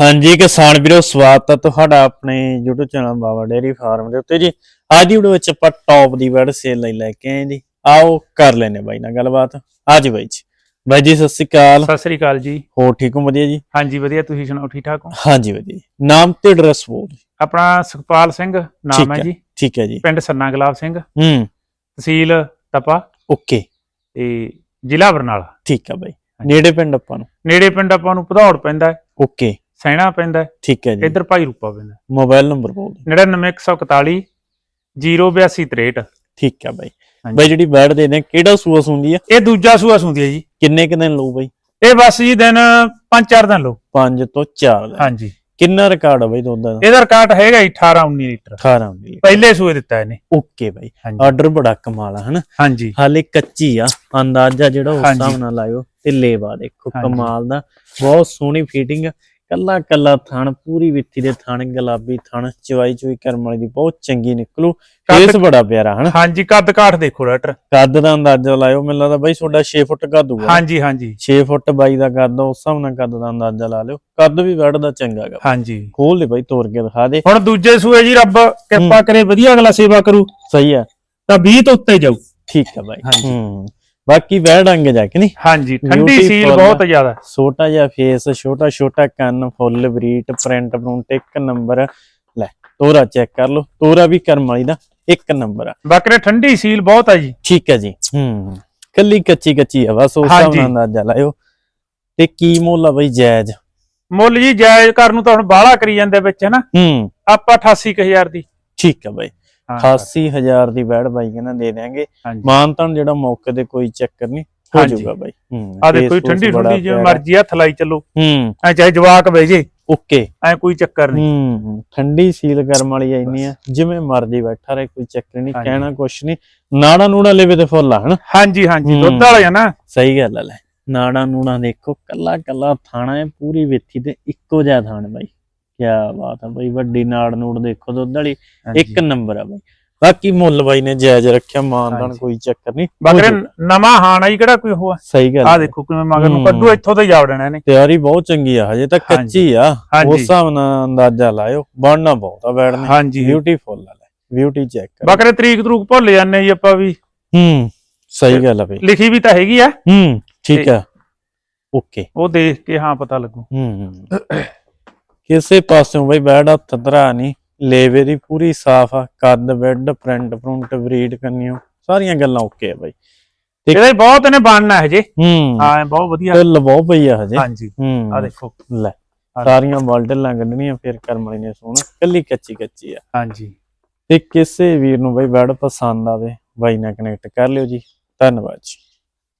ਹਾਂਜੀ ਕਿਸਾਨ ਵੀਰੋ ਸਵਾਗਤ ਹੈ ਤੁਹਾਡਾ ਆਪਣੇ YouTube channel Baba dairy farm ਦੇ ਉੱਤੇ ਜੀ। ਅੱਜ ਦੀ ਵੀਡੀਓ ਵਿੱਚ ਆਪਾਂ ਟੌਪ ਦੀ ਬੈਡ ਸੇਲ ਲਈ ਲੈ ਕੇ ਆਏ ਜੀ। ਆਓ ਕਰ ਲੈਨੇ ਬਾਈ ਨਾਲ ਗੱਲਬਾਤ। ਅੱਜ ਬਾਈ ਜੀ। ਬਾਈ ਜੀ ਸਤਿ ਸ਼੍ਰੀ ਅਕਾਲ। ਸਤਿ ਸ੍ਰੀ ਅਕਾਲ ਜੀ। ਹੋਰ ਠੀਕ ਹੋ? ਵਧੀਆ ਜੀ? ਹਾਂਜੀ ਵਧੀਆ। ਤੁਸੀਂ ਸੁਣਾਓ ਠੀਕ ਠਾਕ ਹੋ? ਹਾਂਜੀ ਵਧੀਆ। ਨਾਮ ਤੇ ਐਡਰੈਸ ਬੋਲ। ਆਪਣਾ ਸੁਖਪਾਲ ਸਿੰਘ ਨਾਮ ਹੈ। ਜੀ। ਠੀਕ ਹੈ ਜੀ। ਪਿੰਡ ਸੰਨਾ ਗੁਲਾਬ ਸਿੰਘ। ਹੂੰ। ਤਹਿਸੀਲ ਤਪਾ। ਓਕੇ। ਤੇ ਜ਼ਿਲ੍ਹਾ ਬਰਨਾਲਾ। ਠੀਕ ਹੈ ਬਾਈ। ਨੇੜੇ ਪਿੰਡ ਆਪਾਂ ਨੂੰ? ਨੇੜੇ ਪਿੰਡ ਆਪਾਂ ਨੂੰ ਭਦੌੜ ਪੈਂਦਾ ਹੈ। ਓਕੇ। ਸੈਣਾ ਪੈਂਦਾ ਹੈ। ਠੀਕ ਹੈ ਜੀ। ਇੱਧਰ ਭਾਈ ਰੂਪਾ ਪੈਂਦਾ। ਮੋਬਾਈਲ ਨੰਬਰ ਬੋਲ ਦਿਓ। 99141 08263 ਠੀਕ ਹੈ ਬਾਈ। ਬਾਈ ਜਿਹੜੀ ਬੈਡ ਦੇ ਨੇ ਕਿਹੜਾ ਸੂਆ ਸੁੰਦੀ ਆ ਇਹ ਦੂਜਾ ਸੂਆ ਸੁੰਦੀ ਹੈ ਜੀ। ਕਿੰਨੇ ਕੁ ਦਿਨ ਲਊ ਬਾਈ? ਇਹ ਬਸ ਜੀ ਦਿਨ 5-4 ਦਿਨ ਲੋ 5 ਤੋਂ 4 ਦਿਨ। ਹਾਂਜੀ। ਕਿੰਨਾ ਰਿਕਾਰਡ ਆ ਬਾਈ ਦੁੱਧ ਦਾ? ਇਹਦਾ ਰਿਕਾਰਡ ਹੈਗਾ 18 19 ਲੀਟਰ। 18 ਦੀ ਪਹਿਲੇ ਸੂਏ ਦਿੱਤਾ ਇਹਨੇ। ਓਕੇ ਬਾਈ। ਆਰਡਰ ਬੜਾ ਕਮਾਲ ਆ ਹਨਾ? ਹਾਂਜੀ। ਹਾਲੇ ਕੱਚੀ ਆ। ਅੰਦਾਜ਼ਾ ਜਿਹੜਾ ਉਸ। ਹਿਸਾਬ ਨਾਲ ਲਾਇਓ। ਤੇ ਲੇਵਾ ਦੇਖੋ। ਕਮਾਲ ਦਾ ਬਹੁਤ ਸੋਹਣੀ ਫੀਟਿੰਗ ਕੱਲਾ ਕੱਲਾ ਥਣ ਪੂਰੀ ਵਿੱਥੀ ਦੇ ਥਣ ਗੁਲਾਬੀ ਥਣ ਚਵਾਈ ਚੁਈ ਕਰਮ ਵਾਲੀ ਦੀ ਬਹੁਤ ਚੰਗੀ ਨਿਕਲੂ। ਫੇਸ ਬੜਾ ਪਿਆਰਾ ਹਨਾ? ਹਾਂਜੀ ਕੱਦ ਕਾਠ ਦੇਖੋ ਡਾਕਟਰ। ਕੱਦ ਦਾ ਅੰਦਾਜ਼ਾ ਲਾਇਓ ਮੈਨੂੰ ਲੱਗਦਾ ਬਾਈ ਤੁਹਾਡਾ 6 ਫੁੱਟ ਕੱਦ ਹੋਊਗਾ। ਹਾਂਜੀ ਹਾਂਜੀ। 6 ਫੁੱਟ ਬਾਈ ਦਾ ਕੱਦ ਉਸ ਹਿਸਾਬ ਨਾਲ ਕੱਦ ਦਾ ਅੰਦਾਜ਼ਾ ਲਾ ਲਿਓ। ਕੱਦ ਵੀ ਵੱਡਦਾ ਚੰਗਾ ਹੈਗਾ ਹਾਂਜੀ। ਖੋਲ ਦੇ ਬਾਈ ਤੋੜ ਕੇ ਦਿਖਾ ਦੇ। ਹੁਣ ਦੂਜੇ ਸੂਏ ਜੀ ਰੱਬ ਕਿਰਪਾ ਕਰੇ ਵਧੀਆ ਅਗਲਾ ਸੇਵਾ ਕਰੂ। ਸਹੀ ਆ। ਤਾਂ 20 ਤੋਂ ਉੱਤੇ ਜਾਊ। ਠੀਕ ਆ ਬਾਈ। ਹਾਂਜੀ। ਹੂੰ ਬਾਕੀ ਵੈੜ ਡੰਗ ਜਾ ਕੇ ਨਹੀਂ ਹਾਂਜੀ ਠੰਡੀ ਸੀਲ। ਬਹੁਤ ਜ਼ਿਆਦਾ। ਛੋਟਾ ਜਿਹਾ ਫੇਸ ਛੋਟਾ ਛੋਟਾ ਕੰਨ ਫੁੱਲ ਬਰੀਟ ਪ੍ਰਿੰਟ ਪ੍ਰਿੰਟ ਇੱਕ ਨੰਬਰ ਲੈ ਤੋਰਾ ਚੈੱਕ ਕਰ ਲਓ। ਤੋਰਾ ਵੀ ਕਰਮ ਵਾਲੀ ਦਾ ਇੱਕ ਨੰਬਰ ਆ। ਬਾਕੀ ਠੰਡੀ ਸੀਲ ਬਹੁਤ ਆ ਜੀ। ਠੀਕ ਹੈ ਜੀ। ਹੂੰ ਕੱਲੀ ਕੱਚੀ ਕੱਚੀ ਆ ਬਸ ਉਸ ਹਿਸਾਬ। ਨਾਲ ਅੰਦਾਜ਼ਾ ਲਾਇਓ। ਤੇ ਕੀ ਮੁੱਲ ਆ ਬਈ ਜਾਇਜ਼? ਮੁੱਲ ਜੀ ਜਾਇਜ਼ ਕਰਨ ਨੂੰ ਤਾਂ ਹੁਣ ਬਾਹਲਾ ਕਰੀ ਜਾਂਦੇ ਵਿੱਚ ਹਨਾ? ਹੂੰ। ਆਪਾਂ 88000 ਦੀ। ਠੀਕ ਆ ਬਾਈ। ਹਾਂ, 88000 ਦੀ ਬੈੜ ਬਾਈ ਕਹਿੰਦਾ ਦੇ ਹਾਂਜੀ। ਮਾਨਤਨ ਜਿਹੜਾ ਮੌਕੇ ਤੇ ਕੋਈ ਚੱਕਰ ਨਹੀਂ ਹੋ। ਜਾਊਗਾ ਬਾਈ। ਆ face ਫੂਸ ਠੰਡੀ ਠੰਡੀ ਜਿਵੇਂ। ਮਰਜ਼ੀ ਹੱਥ ਲਾਈ ਚੱਲੋ। ਹੂੰ। ਐ ਚਾਹੇ ਜਵਾਕ ਬਹਿ ਜੇ ਓਕੇ। ਐ ਕੋਈ ਚੱਕਰ ਨਹੀਂ। ਹੂੰ ਠੰਡੀ ਸੀਲ ਕਰਮ ਵਾਲੀ ਇੰਨੀ ਆ ਜਿਵੇਂ ਮਰਜ਼ੀ ਬੈਠਾ ਰਹੇ ਕੋਈ ਚੱਕਰ ਨਹੀਂ। ਕਹਿਣਾ ਕੁਛ ਨਹੀਂ। ਨਾੜਾ ਨੂੜਾ ਲੈਵੇ ਤੇ ਫੁੱਲ ਆ ਹਨਾ? ਹਾਂਜੀ ਹਾਂਜੀ। ਦੁੱਧ ਵਾਲੇ ਆ ਨਾ। ਸਹੀ ਗੱਲ ਆ ਲੈ ਨਾੜਾ ਨੂੜਾ ਦੇਖੋ ਕੱਲਾ ਕੱਲਾ ਥਾਣਾ ਹੈ ਪੂਰੀ ਵਿੱਥੀ ਤੇ ਇੱਕੋ ਜਿਹਾ ਥਾਣ ਬਾਈ। ਕੀ ਬਾਤ ਆ ਬਾਈ ਵੱਡੀ ਨਾੜ ਨੂੜ ਦੇਖੋ ਦੁੱਧ ਵਾਲੀ ਇੱਕ ਨੰਬਰ ਆ ਬਾਈ। ਬਾਕੀ ਮੁੱਲ ਬਾਈ ਨੇ ਜਾਇਜ਼ ਰੱਖਿਆ ਮਾਨਦਾਨ। ਕੋਈ ਚੱਕਰ ਨਹੀਂ। ਬਾਕੀ ਨਵਾਂ ਹਾਣ ਜੀ ਕਿਹੜਾ ਕੋਈ ਉਹ ਆ ਸਹੀ ਗੱਲ ਆ। ਦੇਖੋ ਕਿਵੇਂ ਮਗਰ ਨੂੰ ਹੂੰ। ਕੱਢੂ ਇੱਥੋਂ ਤੋਂ ਜਾ ਵੜਨਾ ਇਹਨੇ ਤਿਆਰੀ ਬਹੁਤ ਚੰਗੀ ਆ ਹਜੇ ਤਾਂ। ਕੱਚੀ ਆ। ਉਸ ਹਿਸਾਬ ਨਾਲ ਅੰਦਾਜ਼ਾ ਲਾਇਓ ਬਣਨਾ ਬਹੁਤ ਆ ਬੈਠਨੇ ਹਾਂਜੀ। ਬਿਊਟੀਫੁਲ ਆ ਲੈ ਬਿਊਟੀ ਚੈੱਕ ਕਰ। ਬਾਕੀ ਤਰੀਕ ਤਰੂਕ ਭੁੱਲ ਜਾਂਦੇ ਜੀ ਆਪਾਂ ਵੀ। ਹੂੰ ਸਹੀ ਗੱਲ ਆ ਬਈ। ਲਿਖੀ ਵੀ ਤਾਂ ਹੈਗੀ ਆ। ਹੂੰ ਠੀਕ ਆ। ਓਕੇ। ਉਹ ਦੇਖ ਕੇ ਹਾਂ ਪਤਾ ਲੱਗੂ। ਹੂੰ। ਕਿਸੇ ਪਾਸਿਓਂ ਬਈ ਬੈਡ ਹੱਥ ਧਰਾ ਨਹੀਂ ਲੇਵੇ ਦੀ ਪੂਰੀ ਸਾਫ਼ ਆ ਕੱਦ ਬੈੱਡ ਪ੍ਰਿੰਟ ਪ੍ਰਿੰਟ ਬਰੀਡ ਕੰਨਿਓ ਸਾਰੀਆਂ ਗੱਲਾਂ ਓਕੇ ਆ ਬਈ। ਇਹਦਾ ਬਹੁਤ ਇਹਨੇ ਬਣਨਾ ਹਜੇ। ਹੂੰ। ਹਾਂ ਬਹੁਤ ਵਧੀਆ। ਤੇ ਲਵਾਓ ਪਈ ਆ ਹਜੇ। ਹਾਂਜੀ ਆ ਦੇਖੋ। ਲੈ। ਸਾਰੀਆਂ ਬਾਲਟਲਾਂ ਕੱਢਣੀਆਂ ਫਿਰ ਕਰਮ ਵਾਲੀ ਨੇ ਸੋਹਣਾ ਕੱਲੀ ਕੱਚੀ ਕੱਚੀ ਆ। ਹਾਂਜੀ। ਤੇ ਕਿਸੇ ਵੀਰ ਨੂੰ ਬਈ ਬੈਡ ਪਸੰਦ ਆਵੇ ਬਾਈ ਨਾਲ ਕਨੈਕਟ ਕਰ ਲਿਓ ਜੀ। ਧੰਨਵਾਦ ਜੀ।